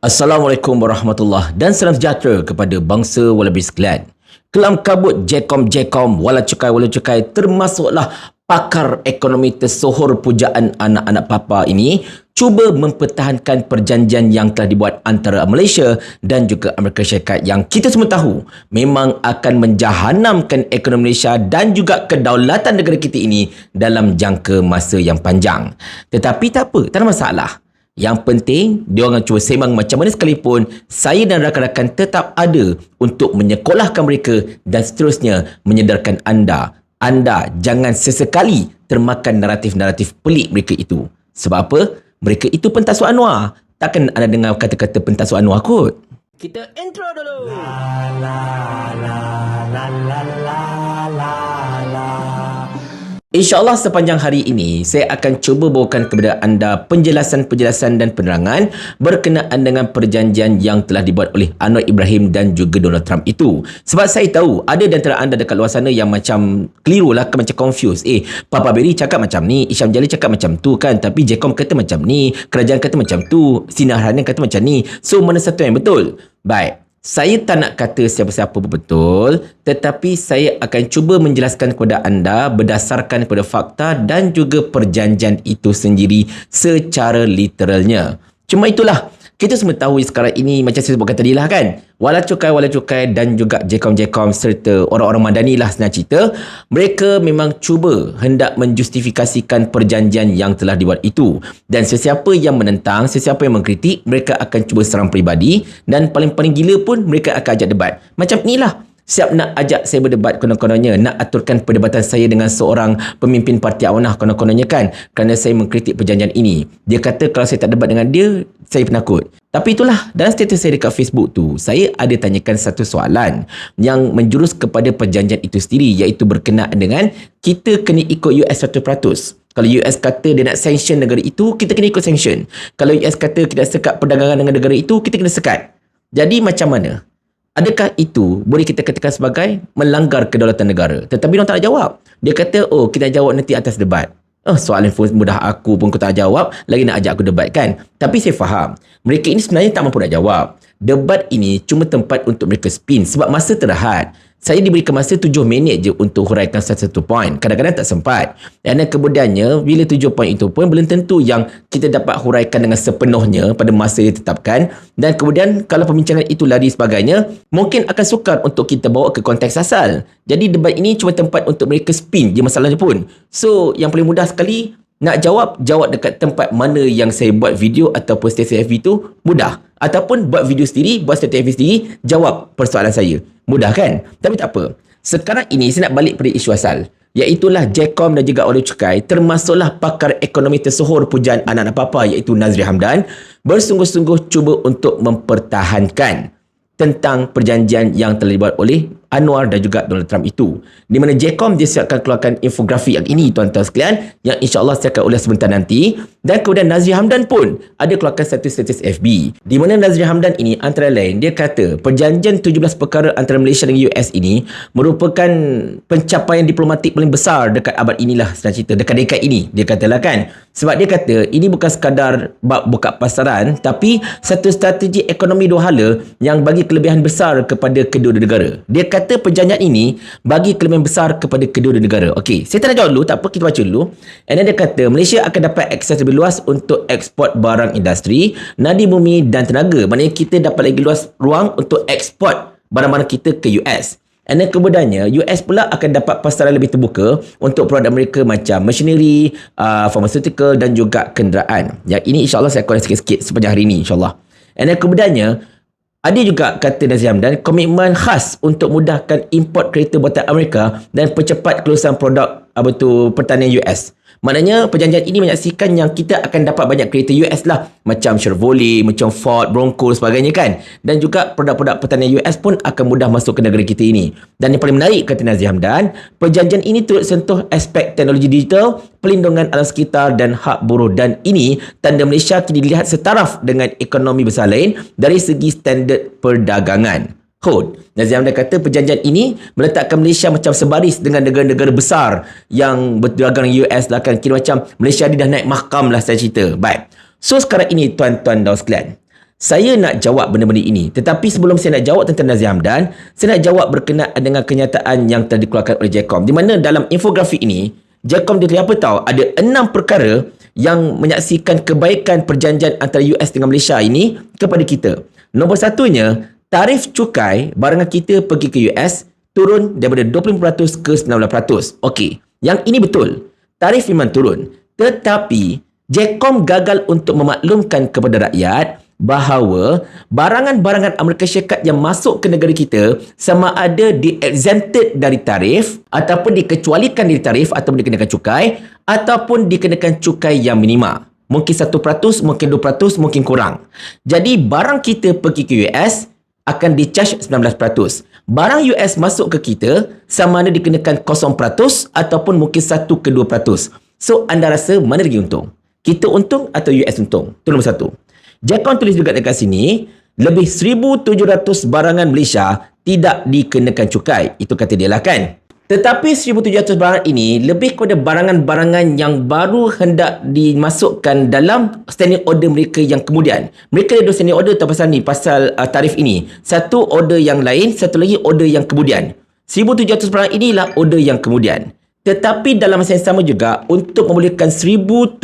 Assalamualaikum warahmatullahi dan salam sejahtera kepada bangsa Wallaby sekalian. Kelam kabut Jekom Jekom wala cukai wala cukai termasuklah pakar ekonomi tersohor pujaan anak-anak papa ini cuba mempertahankan perjanjian yang telah dibuat antara Malaysia dan juga Amerika Syarikat yang kita semua tahu memang akan menjahanamkan ekonomi Malaysia dan juga kedaulatan negara kita ini dalam jangka masa yang panjang. Tetapi tak apa, tak ada masalah. Yang penting, dia orang cuba sembang macam mana sekalipun, saya dan rakan-rakan tetap ada untuk menyekolahkan mereka dan seterusnya menyedarkan anda. Anda jangan sesekali termakan naratif-naratif pelik mereka itu. Sebab apa? Mereka itu pentasuk Anwar. Takkan anda dengar kata-kata pentasuk Anwar kot? Kita intro dulu. La la la la la la la la. InsyaAllah sepanjang hari ini, saya akan cuba bawakan kepada anda penjelasan-penjelasan dan penerangan berkenaan dengan perjanjian yang telah dibuat oleh Anwar Ibrahim dan juga Donald Trump itu. Sebab saya tahu, ada di antara anda dekat luar sana yang macam keliru lah, macam confused. Eh, Papa Berry cakap macam ni, Isyam Jalil cakap macam tu kan, tapi Jekom kata macam ni, kerajaan kata macam tu, Sinar Harian kata macam ni. So, mana satu yang betul? Baik. Saya tak nak kata siapa-siapa betul, tetapi saya akan cuba menjelaskan kepada anda berdasarkan kepada fakta dan juga perjanjian itu sendiri secara literalnya. Cuma itulah, kita semua tahu sekarang ini macam saya sebutkan tadi lah kan. Wala cukai, wala cukai dan juga jekom-jekom serta orang-orang madani lah senang cerita. Mereka memang cuba hendak menjustifikasikan perjanjian yang telah dibuat itu. Dan sesiapa yang menentang, sesiapa yang mengkritik, mereka akan cuba serang peribadi. Dan paling-paling gila pun mereka akan ajak debat. Macam inilah siap nak ajak saya berdebat konon-kononnya nak aturkan perdebatan saya dengan seorang pemimpin parti awanah konon-kononnya kan kerana saya mengkritik perjanjian ini dia kata kalau saya tak debat dengan dia saya penakut tapi itulah dalam status saya dekat Facebook tu saya ada tanyakan satu soalan yang menjurus kepada perjanjian itu sendiri iaitu berkenaan dengan kita kena ikut US 100% kalau US kata dia nak sanction negara itu, kita kena ikut sanction. Kalau US kata kita sekat perdagangan dengan negara itu, kita kena sekat. Jadi macam mana? Adakah itu boleh kita katakan sebagai melanggar kedaulatan negara? Tetapi dia tak nak jawab. Dia kata, oh kita jawab nanti atas debat. Oh, soalan mudah aku pun kau tak jawab, lagi nak ajak aku debat kan? Tapi saya faham, mereka ini sebenarnya tak mampu nak jawab. Debat ini cuma tempat untuk mereka spin sebab masa terhad saya diberikan masa 7 minit je untuk huraikan satu-satu poin. Kadang-kadang tak sempat. Dan kemudiannya, bila 7 poin itu pun belum tentu yang kita dapat huraikan dengan sepenuhnya pada masa yang ditetapkan. Dan kemudian, kalau pembincangan itu lari sebagainya, mungkin akan sukar untuk kita bawa ke konteks asal. Jadi, debat ini cuma tempat untuk mereka spin je masalahnya pun. So, yang paling mudah sekali, nak jawab, jawab dekat tempat mana yang saya buat video ataupun stesen FB tu mudah. Ataupun buat video sendiri, buat stesen FB sendiri, jawab persoalan saya. Mudah kan? Tapi tak apa. Sekarang ini saya nak balik pada isu asal. Iaitulah Jekom dan juga Oleh Cukai termasuklah pakar ekonomi tersohor pujaan anak-anak papa iaitu Nazri Hamdan bersungguh-sungguh cuba untuk mempertahankan tentang perjanjian yang telah dibuat oleh Anwar dan juga Donald Trump itu. Di mana Jcom dia siapkan keluarkan infografik yang ini tuan-tuan sekalian yang insya-Allah saya akan ulas sebentar nanti dan kemudian Nazri Hamdan pun ada keluarkan satu status FB. Di mana Nazri Hamdan ini antara lain dia kata perjanjian 17 perkara antara Malaysia dan US ini merupakan pencapaian diplomatik paling besar dekat abad inilah senang cerita dekat dekad ini dia katalah kan. Sebab dia kata ini bukan sekadar buka pasaran tapi satu strategi ekonomi dua hala yang bagi kelebihan besar kepada kedua negara. Dia kata kata perjanjian ini bagi kelebihan besar kepada kedua negara. Okey, saya tak nak jawab dulu, tak apa kita baca dulu. And then dia kata Malaysia akan dapat akses lebih luas untuk ekspor barang industri, nadi bumi dan tenaga. Maknanya kita dapat lagi luas ruang untuk ekspor barang-barang kita ke US. And then kemudiannya, US pula akan dapat pasaran lebih terbuka untuk produk mereka macam machinery, uh, pharmaceutical dan juga kenderaan. Yang ini insyaAllah saya akan sikit-sikit sepanjang hari ini insyaAllah. And then kemudiannya, ada juga kata Nazim dan komitmen khas untuk mudahkan import kereta buatan Amerika dan percepat kelulusan produk apa tu pertanian US. Maknanya perjanjian ini menyaksikan yang kita akan dapat banyak kereta US lah. Macam Chevrolet, macam Ford, Bronco sebagainya kan. Dan juga produk-produk pertanian US pun akan mudah masuk ke negara kita ini. Dan yang paling menarik kata Nazir Hamdan, perjanjian ini turut sentuh aspek teknologi digital, pelindungan alam sekitar dan hak buruh. Dan ini tanda Malaysia kini dilihat setaraf dengan ekonomi besar lain dari segi standard perdagangan. Code. Nazim Hamdan kata perjanjian ini meletakkan Malaysia macam sebaris dengan negara-negara besar yang berdagang dengan US lah kan. Kira macam Malaysia ni dah naik mahkam lah saya cerita. Baik. So sekarang ini tuan-tuan dan sekalian. Saya nak jawab benda-benda ini. Tetapi sebelum saya nak jawab tentang Nazir Hamdan, saya nak jawab berkenaan dengan kenyataan yang telah dikeluarkan oleh JECOM. Di mana dalam infografik ini, JECOM dia apa tahu? Ada enam perkara yang menyaksikan kebaikan perjanjian antara US dengan Malaysia ini kepada kita. Nombor satunya, tarif cukai barangan kita pergi ke US turun daripada 20% ke 19%. Okey, yang ini betul. Tarif memang turun. Tetapi, JECOM gagal untuk memaklumkan kepada rakyat bahawa barangan-barangan Amerika Syarikat yang masuk ke negara kita sama ada di-exempted dari tarif ataupun dikecualikan dari tarif ataupun dikenakan cukai ataupun dikenakan cukai yang minima. Mungkin 1%, mungkin 2%, mungkin kurang. Jadi barang kita pergi ke US akan di-charge 19%. Barang US masuk ke kita sama ada dikenakan 0% ataupun mungkin 1 ke 2%. So anda rasa mana lagi untung? Kita untung atau US untung? Itu nombor satu. Jekon tulis juga dekat sini, lebih 1,700 barangan Malaysia tidak dikenakan cukai. Itu kata dia lah kan. Tetapi 1,700 barang ini lebih kepada barangan-barangan yang baru hendak dimasukkan dalam standing order mereka yang kemudian. Mereka ada standing order tak pasal ni, pasal uh, tarif ini. Satu order yang lain, satu lagi order yang kemudian. 1,700 barang inilah order yang kemudian. Tetapi dalam masa yang sama juga untuk membolehkan 1,700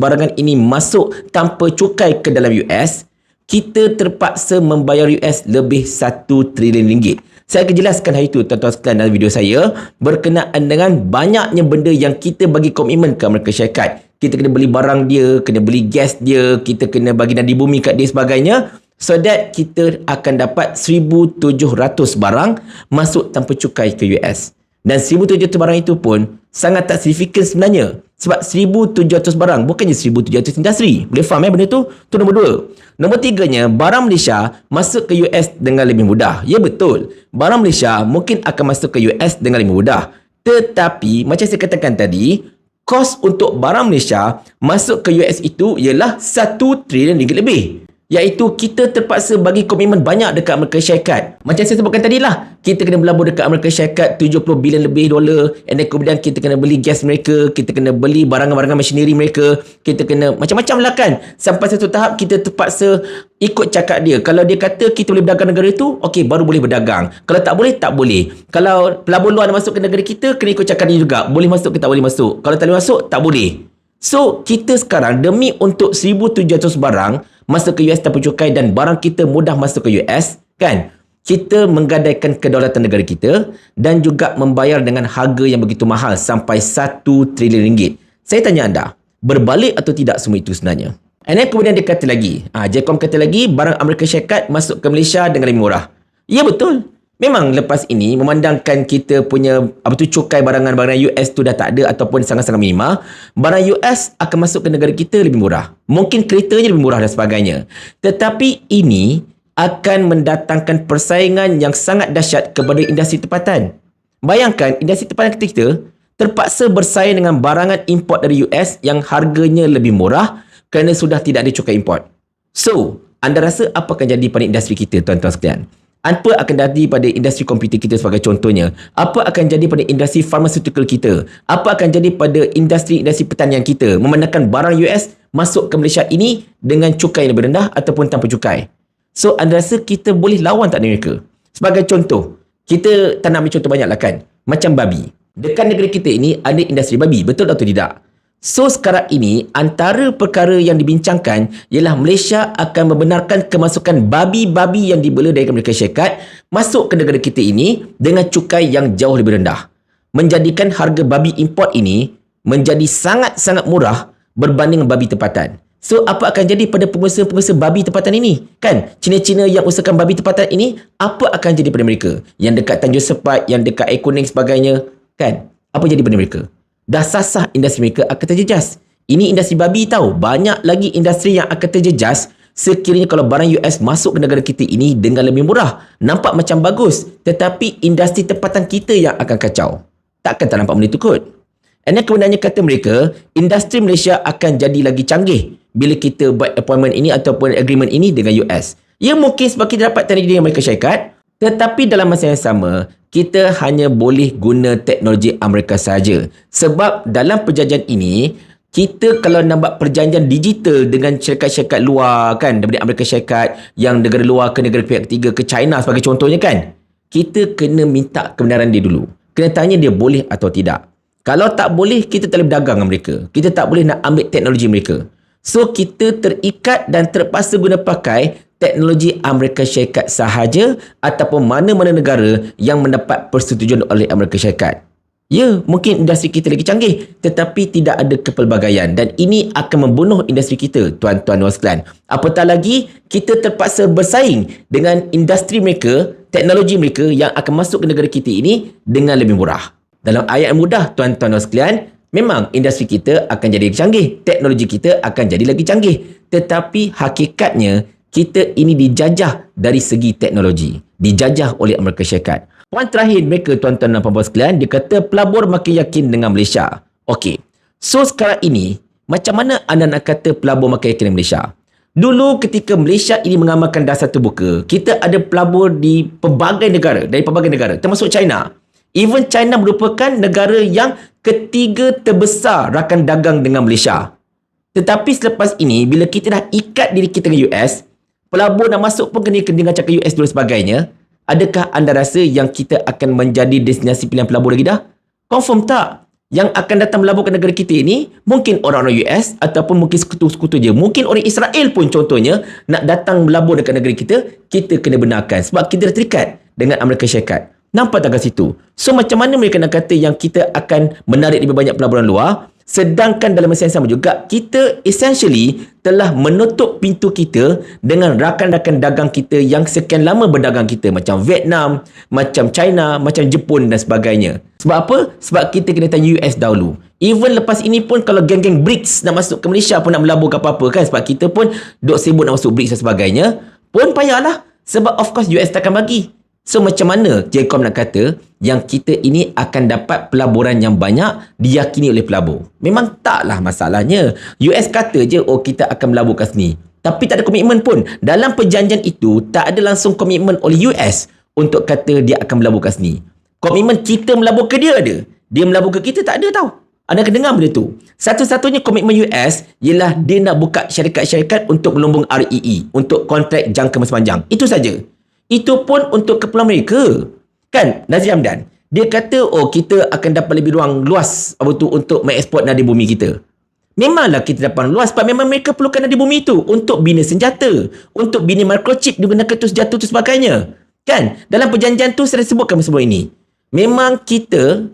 barangan ini masuk tanpa cukai ke dalam US, kita terpaksa membayar US lebih 1 trilion ringgit. Saya akan jelaskan hari itu tuan-tuan sekalian dalam video saya berkenaan dengan banyaknya benda yang kita bagi komitmen ke Amerika Syarikat. Kita kena beli barang dia, kena beli gas dia, kita kena bagi nadi bumi kat dia sebagainya so that kita akan dapat 1,700 barang masuk tanpa cukai ke US. Dan 1,700 barang itu pun sangat tak signifikan sebenarnya. Sebab 1,700 barang bukannya 1,700 industri. Boleh faham eh benda tu? Tu nombor dua. Nombor tiganya, barang Malaysia masuk ke US dengan lebih mudah. Ya betul. Barang Malaysia mungkin akan masuk ke US dengan lebih mudah. Tetapi, macam saya katakan tadi, kos untuk barang Malaysia masuk ke US itu ialah 1 trilion ringgit lebih iaitu kita terpaksa bagi komitmen banyak dekat Amerika Syarikat. Macam saya sebutkan tadi lah, kita kena berlabur dekat Amerika Syarikat 70 bilion lebih dolar and then kemudian kita kena beli gas mereka, kita kena beli barang-barang machinery mereka, kita kena macam-macam lah kan. Sampai satu tahap kita terpaksa ikut cakap dia. Kalau dia kata kita boleh berdagang negara itu, okey baru boleh berdagang. Kalau tak boleh, tak boleh. Kalau pelabur luar nak masuk ke negara kita, kena ikut cakap dia juga. Boleh masuk ke tak boleh masuk. Kalau tak boleh masuk, tak boleh. So, kita sekarang demi untuk 1,700 barang, masuk ke US tanpa cukai dan barang kita mudah masuk ke US, kan? Kita menggadaikan kedaulatan negara kita dan juga membayar dengan harga yang begitu mahal sampai 1 trilion ringgit. Saya tanya anda, berbalik atau tidak semua itu sebenarnya? And then kemudian dia kata lagi, ah, JECOM kata lagi, barang Amerika Syarikat masuk ke Malaysia dengan lebih murah. Ya betul. Memang lepas ini memandangkan kita punya apa tu cukai barangan-barangan US tu dah tak ada ataupun sangat-sangat minima, barang US akan masuk ke negara kita lebih murah. Mungkin keretanya lebih murah dan sebagainya. Tetapi ini akan mendatangkan persaingan yang sangat dahsyat kepada industri tempatan. Bayangkan industri tempatan kita terpaksa bersaing dengan barangan import dari US yang harganya lebih murah kerana sudah tidak ada cukai import. So, anda rasa apa akan jadi pada industri kita tuan-tuan sekalian? Apa akan jadi pada industri komputer kita sebagai contohnya? Apa akan jadi pada industri pharmaceutical kita? Apa akan jadi pada industri-industri pertanian kita? Memandangkan barang US masuk ke Malaysia ini dengan cukai yang lebih rendah ataupun tanpa cukai. So anda rasa kita boleh lawan tak mereka? Sebagai contoh kita tak nak ambil contoh banyak lah kan? Macam babi. Dekat negeri kita ini ada industri babi betul atau tidak So sekarang ini antara perkara yang dibincangkan ialah Malaysia akan membenarkan kemasukan babi-babi yang dibela dari Amerika Syarikat masuk ke negara kita ini dengan cukai yang jauh lebih rendah. Menjadikan harga babi import ini menjadi sangat-sangat murah berbanding babi tempatan. So apa akan jadi pada pengusaha-pengusaha babi tempatan ini? Kan? Cina-Cina yang usahakan babi tempatan ini, apa akan jadi pada mereka? Yang dekat Tanjung Sepat, yang dekat Ekoning sebagainya, kan? Apa jadi pada mereka? Dah sasah industri mereka akan terjejas. Ini industri babi tahu. Banyak lagi industri yang akan terjejas sekiranya kalau barang US masuk ke negara kita ini dengan lebih murah. Nampak macam bagus. Tetapi industri tempatan kita yang akan kacau. Takkan tak nampak benda itu kot. And then kemudiannya kata mereka, industri Malaysia akan jadi lagi canggih bila kita buat appointment ini ataupun agreement ini dengan US. Ya mungkin sebab kita dapat tanda dengan Amerika Syarikat. Tetapi dalam masa yang sama, kita hanya boleh guna teknologi Amerika saja. Sebab dalam perjanjian ini, kita kalau buat perjanjian digital dengan syarikat-syarikat luar kan daripada Amerika Syarikat yang negara luar ke negara pihak ketiga ke China sebagai contohnya kan kita kena minta kebenaran dia dulu. Kena tanya dia boleh atau tidak. Kalau tak boleh kita tak boleh berdagang dengan mereka. Kita tak boleh nak ambil teknologi mereka. So kita terikat dan terpaksa guna pakai teknologi Amerika Syarikat sahaja ataupun mana-mana negara yang mendapat persetujuan oleh Amerika Syarikat Ya, mungkin industri kita lagi canggih tetapi tidak ada kepelbagaian dan ini akan membunuh industri kita, tuan-tuan dan sekalian. Apatah lagi, kita terpaksa bersaing dengan industri mereka, teknologi mereka yang akan masuk ke negara kita ini dengan lebih murah. Dalam ayat mudah, tuan-tuan dan sekalian, memang industri kita akan jadi lagi canggih, teknologi kita akan jadi lagi canggih. Tetapi hakikatnya, kita ini dijajah dari segi teknologi. Dijajah oleh Amerika Syarikat. Poin terakhir mereka tuan-tuan dan puan-puan sekalian, dia kata pelabur makin yakin dengan Malaysia. Okey. So sekarang ini, macam mana anda nak kata pelabur makin yakin dengan Malaysia? Dulu ketika Malaysia ini mengamalkan dasar terbuka, kita ada pelabur di pelbagai negara, dari pelbagai negara, termasuk China. Even China merupakan negara yang ketiga terbesar rakan dagang dengan Malaysia. Tetapi selepas ini, bila kita dah ikat diri kita dengan US, pelabur nak masuk pun kena dengan cakap US dulu sebagainya, Adakah anda rasa yang kita akan menjadi destinasi pilihan pelabur lagi dah? Confirm tak? Yang akan datang melabur ke negara kita ini, mungkin orang-orang US ataupun mungkin sekutu-sekutu je. Mungkin orang Israel pun contohnya nak datang melabur dekat negara kita, kita kena benarkan. Sebab kita dah terikat dengan Amerika Syarikat. Nampak tak kat situ? So macam mana mereka nak kata yang kita akan menarik lebih banyak pelaburan luar? Sedangkan dalam masa yang sama juga, kita essentially telah menutup pintu kita dengan rakan-rakan dagang kita yang sekian lama berdagang kita. Macam Vietnam, macam China, macam Jepun dan sebagainya. Sebab apa? Sebab kita kena tanya US dahulu. Even lepas ini pun kalau geng-geng BRICS nak masuk ke Malaysia pun nak melabur ke apa-apa kan. Sebab kita pun duk sibuk nak masuk BRICS dan sebagainya. Pun payahlah. Sebab of course US takkan bagi. So macam mana Jcom nak kata yang kita ini akan dapat pelaburan yang banyak diyakini oleh pelabur? Memang taklah masalahnya. US kata je oh kita akan melabur kat sini. Tapi tak ada komitmen pun. Dalam perjanjian itu tak ada langsung komitmen oleh US untuk kata dia akan melabur kat sini. Komitmen kita melabur ke dia ada. Dia melabur ke kita tak ada tau. Anda kena dengar benda tu. Satu-satunya komitmen US ialah dia nak buka syarikat-syarikat untuk melumbung REE. E, untuk kontrak jangka masa panjang. Itu saja. Itu pun untuk keperluan mereka. Kan, Nazir Hamdan? Dia kata, oh kita akan dapat lebih ruang luas apa tu, untuk mengeksport nadi bumi kita. Memanglah kita dapat luas sebab memang mereka perlukan nadi bumi itu untuk bina senjata, untuk bina microchip digunakan tu senjata tu sebagainya. Kan? Dalam perjanjian tu saya sebutkan semua ini. Memang kita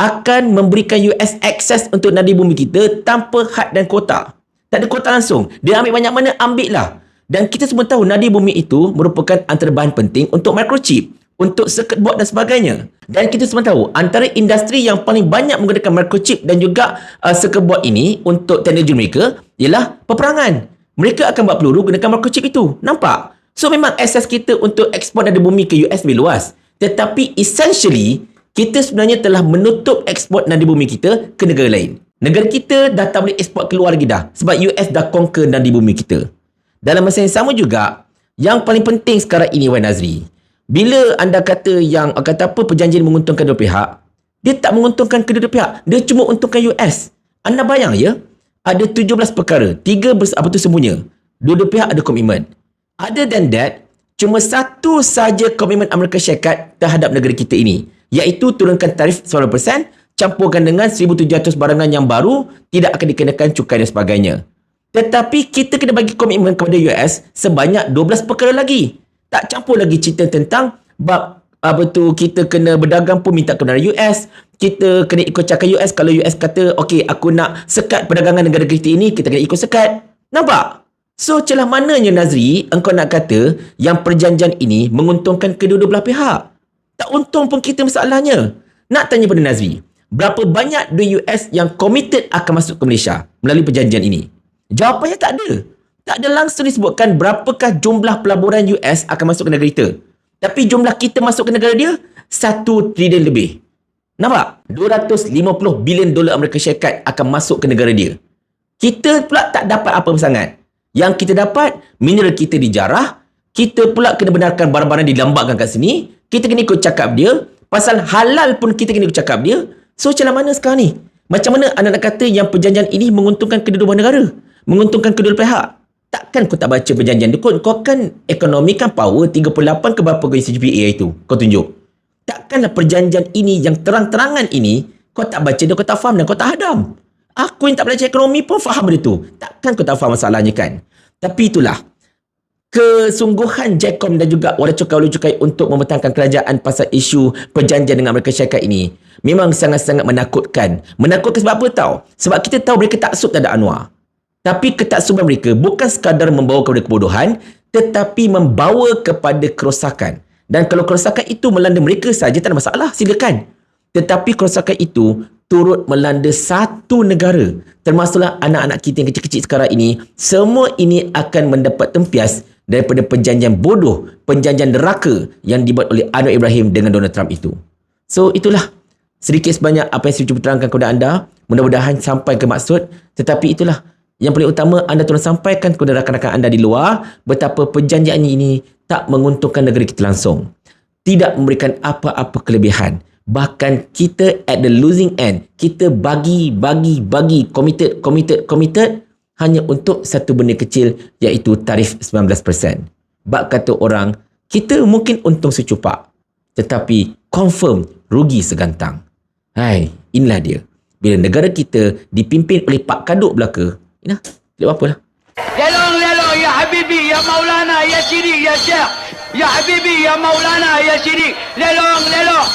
akan memberikan US access untuk nadi bumi kita tanpa had dan kota. Tak ada kota langsung. Dia ambil banyak mana, ambil lah. Dan kita semua tahu nadi bumi itu merupakan antara bahan penting untuk microchip, untuk circuit board dan sebagainya. Dan kita semua tahu antara industri yang paling banyak menggunakan microchip dan juga uh, circuit board ini untuk teknologi mereka ialah peperangan. Mereka akan buat peluru gunakan microchip itu. Nampak? So memang akses kita untuk ekspor nadi bumi ke US lebih luas. Tetapi essentially kita sebenarnya telah menutup ekspor nadi bumi kita ke negara lain. Negara kita dah tak boleh ekspor keluar lagi dah. Sebab US dah conquer nadi bumi kita. Dalam masa yang sama juga, yang paling penting sekarang ini Wan Nazri, bila anda kata yang kata apa perjanjian menguntungkan dua pihak, dia tak menguntungkan kedua-dua pihak. Dia cuma untungkan US. Anda bayang ya, ada 17 perkara, tiga bers apa tu semuanya. Dua-dua pihak ada komitmen. Other than that, cuma satu saja komitmen Amerika Syarikat terhadap negara kita ini, iaitu turunkan tarif 10%, campurkan dengan 1,700 barangan yang baru, tidak akan dikenakan cukai dan sebagainya. Tetapi kita kena bagi komitmen kepada US sebanyak 12 perkara lagi. Tak campur lagi cerita tentang bab apa tu kita kena berdagang pun minta kebenaran US. Kita kena ikut cakap US kalau US kata okey aku nak sekat perdagangan negara kita ini kita kena ikut sekat. Nampak? So celah mananya Nazri engkau nak kata yang perjanjian ini menguntungkan kedua-dua belah pihak? Tak untung pun kita masalahnya. Nak tanya pada Nazri, berapa banyak duit US yang committed akan masuk ke Malaysia melalui perjanjian ini? Jawapannya tak ada. Tak ada langsung disebutkan berapakah jumlah pelaburan US akan masuk ke negara kita. Tapi jumlah kita masuk ke negara dia, 1 trilion lebih. Nampak? 250 bilion dolar Amerika Syarikat akan masuk ke negara dia. Kita pula tak dapat apa sangat. Yang kita dapat, mineral kita dijarah. Kita pula kena benarkan barang-barang dilambakkan kat sini. Kita kena ikut cakap dia. Pasal halal pun kita kena ikut cakap dia. So, macam mana sekarang ni? Macam mana anda nak kata yang perjanjian ini menguntungkan kedua-dua negara? Menguntungkan kedua pihak? Takkan kau tak baca perjanjian tu? Kau, kau kan ekonomi kan power 38 ke berapa kau isi GPA itu? Kau tunjuk. Takkanlah perjanjian ini yang terang-terangan ini kau tak baca dia, kau tak faham dan kau tak hadam. Aku yang tak belajar ekonomi pun faham benda tu. Takkan kau tak faham masalahnya kan? Tapi itulah kesungguhan Jacom dan juga Wala Cukai Wala Cukai untuk mempertahankan kerajaan pasal isu perjanjian dengan Amerika Syarikat ini memang sangat-sangat menakutkan. Menakutkan sebab apa tahu? Sebab kita tahu mereka taksub terhadap Anwar. Tapi ketaksuban mereka bukan sekadar membawa kepada kebodohan tetapi membawa kepada kerosakan. Dan kalau kerosakan itu melanda mereka saja tak ada masalah, silakan. Tetapi kerosakan itu turut melanda satu negara termasuklah anak-anak kita yang kecil-kecil sekarang ini semua ini akan mendapat tempias daripada perjanjian bodoh, perjanjian neraka yang dibuat oleh Anwar Ibrahim dengan Donald Trump itu. So itulah sedikit sebanyak apa yang saya cuba terangkan kepada anda. Mudah-mudahan sampai ke maksud. Tetapi itulah yang paling utama anda tolong sampaikan kepada rakan-rakan anda di luar betapa perjanjian ini tak menguntungkan negeri kita langsung. Tidak memberikan apa-apa kelebihan. Bahkan kita at the losing end. Kita bagi, bagi, bagi. Committed, committed, committed hanya untuk satu benda kecil iaitu tarif 19%. Bak kata orang, kita mungkin untung secupak tetapi confirm rugi segantang. Hai, inilah dia. Bila negara kita dipimpin oleh Pak Kaduk belaka, Inah, tak apa lah. Ya long, ya long, ya habibi, ya maulana, ya syirik, ya syekh. Ya habibi, ya maulana, ya syirik. lelong, lelong.